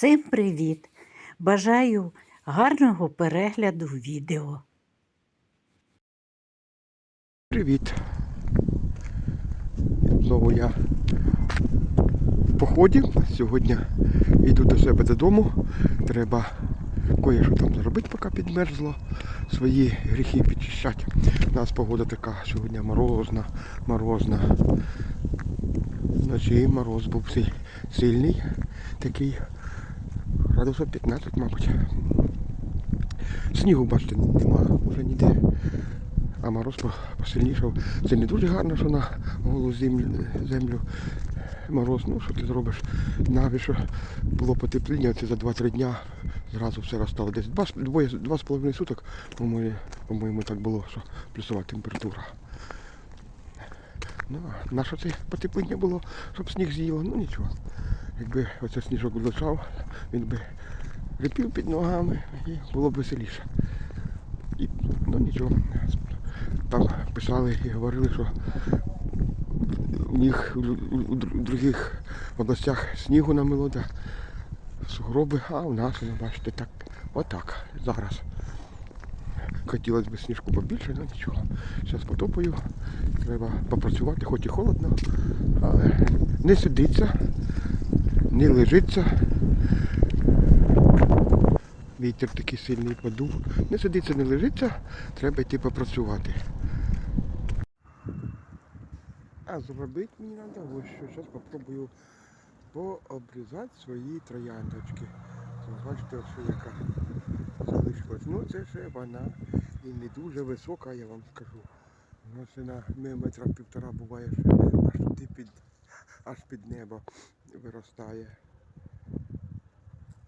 Всім привіт! Бажаю гарного перегляду відео. Привіт. Знову я в поході. Сьогодні йду до себе додому. Треба кое-що там зробити, поки підмерзло. Свої гріхи підчищати. У нас погода така сьогодні морозна, морозна. Вночі мороз був сильний, такий градусів 15, мабуть. Снігу, бачите, нема вже ніде. А мороз по- посильнішав. Це не дуже гарно, що на голу землю, мороз. Ну, що ти зробиш? Навіть що було потепління, це за 2-3 дня зразу все розстало. Десь два, з- двоє, два з половиною суток, по-моєму, по-моєму, так було, що плюсова температура. Ну, а наше це потепління було, щоб сніг з'їло, ну нічого. Якби оце сніжок лежав, він би рипів під ногами і було б веселіше. І, ну нічого. Там писали і говорили, що у них у, других областях снігу намило, да, сугроби, а у нас, ну, бачите, так, отак, зараз. Хотілося б сніжку побільше, але нічого. Зараз потопаю. Треба попрацювати, хоч і холодно, але не сидиться, не лежиться. Вітер такий сильний подув. Не сидиться, не лежиться, треба йти попрацювати. А зробити мені треба ось що. Зараз спробую пообрізати свої трояндочки. Бачите, ось яка залишилась. Ну це ще вона і не дуже висока, я вам скажу. Вона ще на метра півтора буває ще аж під, аж під небо виростає.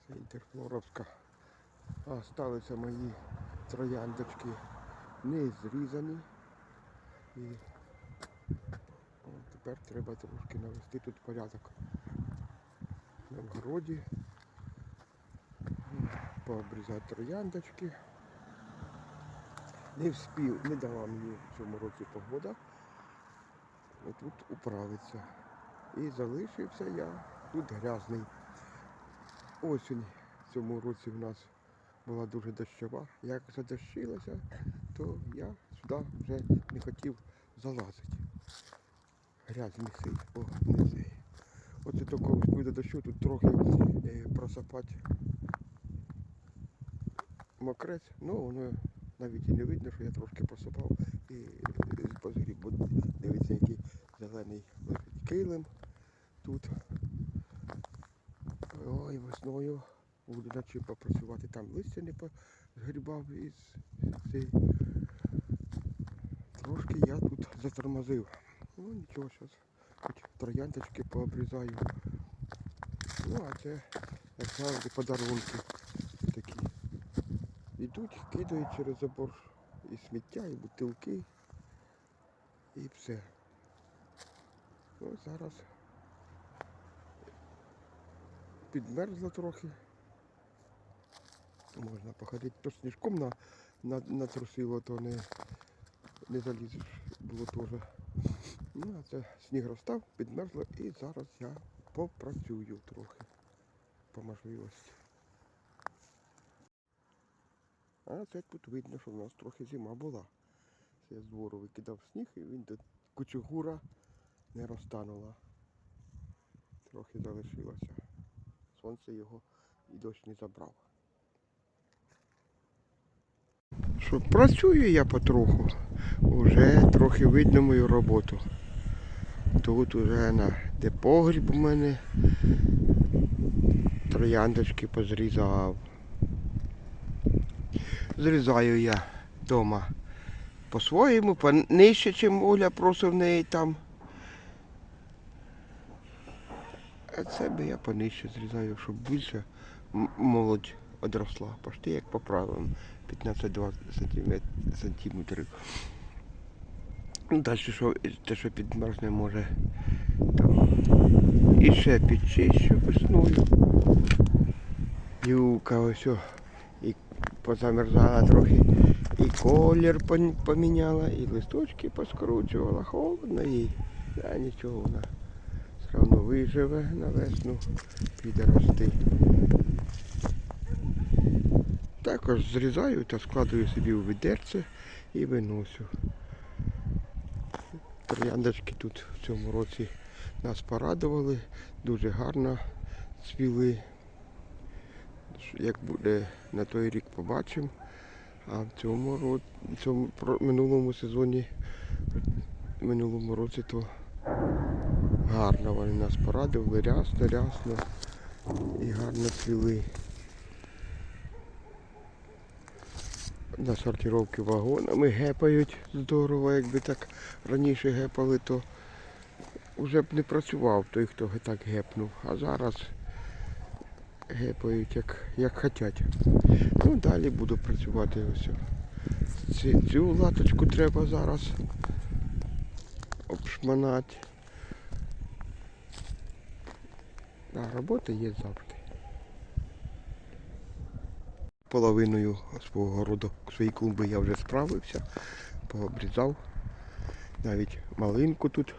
Це інтерфлоровська. А сталися мої трояндочки не зрізані. І о, тепер треба трошки навести тут порядок на городі. Пообрізати трояндочки. Не вспів, не дала мені в цьому році погода. Тут управиться. І залишився я тут грязний. Осінь в цьому році в нас була дуже дощова. Як задощилося, то я сюди вже не хотів залазити. Грязь неси, о, неси. Оце тільки буде дощу, тут трохи е, просапати мокрець, ну воно навіть і не видно, що я трошки просипав і бо дивіться, який зелений лежить килим тут. Ой, весною буду наче попрацювати. Там листя не позгрібав із цей. Трошки я тут затормозив. Ну нічого, зараз хоч троянточки пообрізаю. Ну, а це, як завжди, подарунки. Ідуть, кидають через забор і сміття, і бутилки, і все. Ну, зараз підмерзло трохи. Можна походити, то сніжком на, на, натрусило, то не, не залізеш, було теж. Ну, а це сніг розстав, підмерзло і зараз я попрацюю трохи по можливості. А це тут видно, що в нас трохи зима була. Це я з двору викидав сніг і він до кучугура не розтанула. Трохи залишилося. Сонце його і дощ не забрав. Що, працюю я потроху. Уже трохи видно мою роботу. Тут уже на де погріб у мене трояндочки позрізав. Зрізаю я вдома по-своєму, нижче, чим Оля в неї там. А це би я понижче зрізаю, щоб більше молодь одросла. Пошти як по правилам 15-20 сантиметрів. Ну, далі що, те, що підмерзне може там. І ще підчищу весною. Юка ось позамерзала трохи. І колір поміняла, і листочки поскручувала, холодно їй. Та нічого вона Все одно виживе на весну, піде рости. Також зрізаю та складую собі у відерце і виносю. Трояндочки тут в цьому році нас порадували, дуже гарно цвіли. Як буде на той рік побачимо. А в цьому році, цьому минулому сезоні, минулому році то гарно вони нас порадували, рясно, рясно і гарно цвіли. На сортировки вагонами гепають здорово, якби так раніше гепали, то вже б не працював той, хто так гепнув. А зараз гепають як, як хотять. Ну далі буду працювати ось. Ці, цю латочку треба зараз обшманати. А робота є завжди. Половиною свого городу свої клумби я вже справився, пообрізав. Навіть малинку тут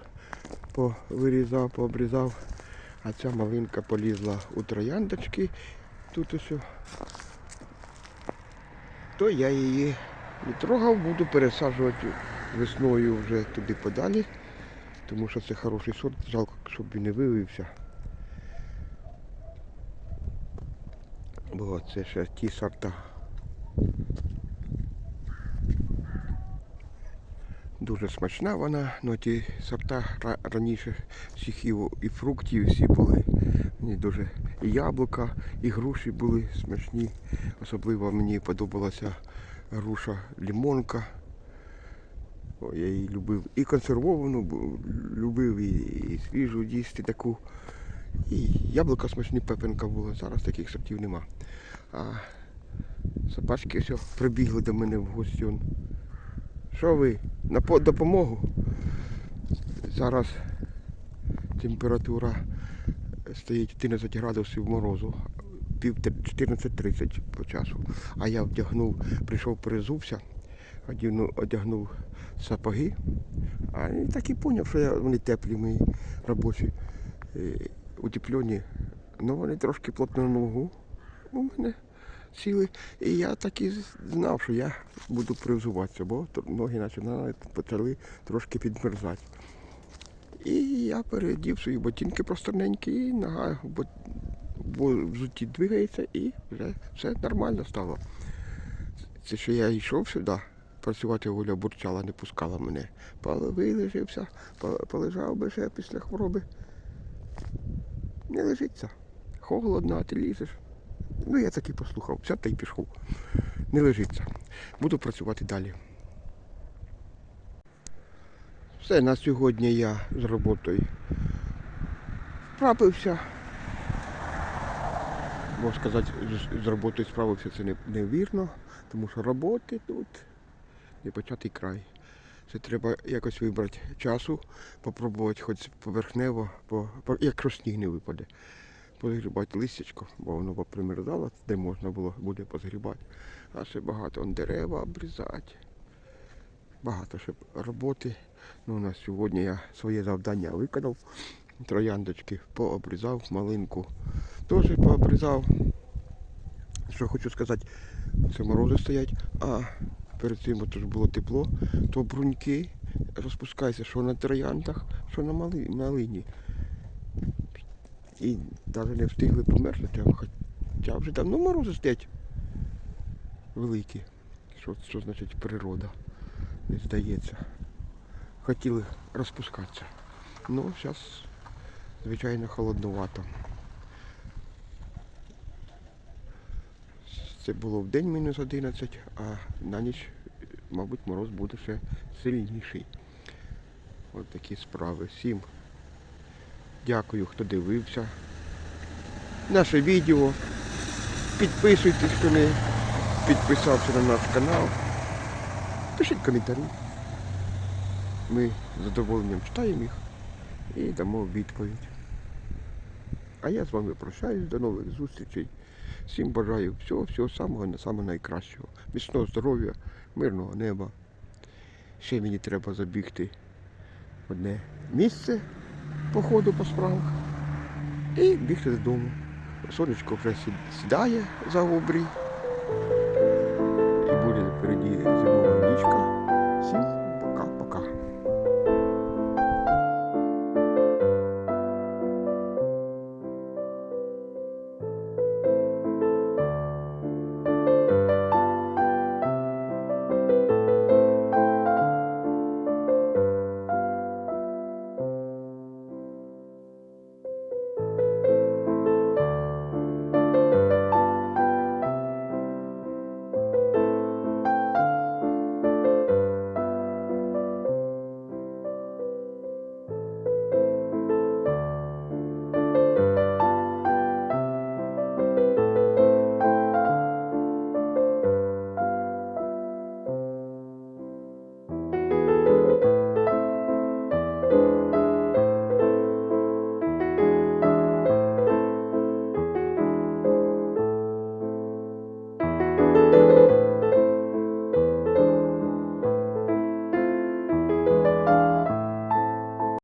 повирізав, пообрізав. А ця малинка полізла у трояндочки. Тут ось. То я її не трогав, буду пересаджувати весною вже туди подалі, тому що це хороший сорт, жалко, щоб він не вивився. Бо це ще ті сорта. Дуже смачна вона, але ті сорта раніше всіх і, фруктів всі були. Мені дуже і яблука, і груші були смачні. Особливо мені подобалася груша лімонка. Я її любив і консервовану любив, і, і свіжу їсти таку. І яблука смачні пепенка була. Зараз таких сортів нема. А собачки все прибігли до мене в гості. Що ви? На допомогу? Зараз температура стоїть 11 градусів морозу, пів 14.30 по часу. А я вдягнув, прийшов, перезувся, одягнув, одягнув сапоги, а і так і зрозумів, що вони теплі мої робочі, е, утеплені. Ну вони трошки плотно на ногу у мене сіли. І я так і знав, що я буду привзуватися, бо ноги починали, почали трошки підмерзати. І я передів свої ботинки просторненькі, нога бо взутті двигається і вже все нормально стало. Це що я йшов сюди, працювати воля бурчала, не пускала мене. Вилежився, полежав би ще після хвороби. Не лежиться. Холодно, а ти лізеш. Ну я так і послухав, взяв та й пішов. Не лежиться. Буду працювати далі. Все, на сьогодні я з роботою вправився. Можна сказати, з- роботою справився це не- невірно, тому що роботи тут не початий край. Це треба якось вибрати часу, попробувати хоч поверхнево, по, по, якщо сніг не випаде. Позгрібати листячко, бо воно попримерзало, де можна було буде позгрібати. А ще багато он дерева обрізати. Багато ще роботи. Ну, на сьогодні я своє завдання виконав. Трояндочки пообрізав, малинку теж пообрізав. Що хочу сказати, це морози стоять, а перед цим от було тепло, то бруньки розпускаються, що на трояндах, що на мали, малині. І навіть не встигли померзнути, хоча вже давно морози стоять великі. Що, що значить природа? Не здається. Хотіли розпускатися. Ну, зараз, звичайно, холоднувато. Це було в день мінус 11, а на ніч, мабуть, мороз буде ще сильніший. Ось такі справи. Всім дякую, хто дивився. Наше відео. Підписуйтесь, хто не підписався на наш канал. Пишіть коментарі. Ми з задоволенням читаємо їх і дамо відповідь. А я з вами прощаюсь, до нових зустрічей. Всім бажаю всього, всього самого, самого найкращого. Міцного здоров'я, мирного неба. Ще мені треба забігти в одне місце по ходу по справах і бігти додому. Сонечко вже сі- сідає за обрій.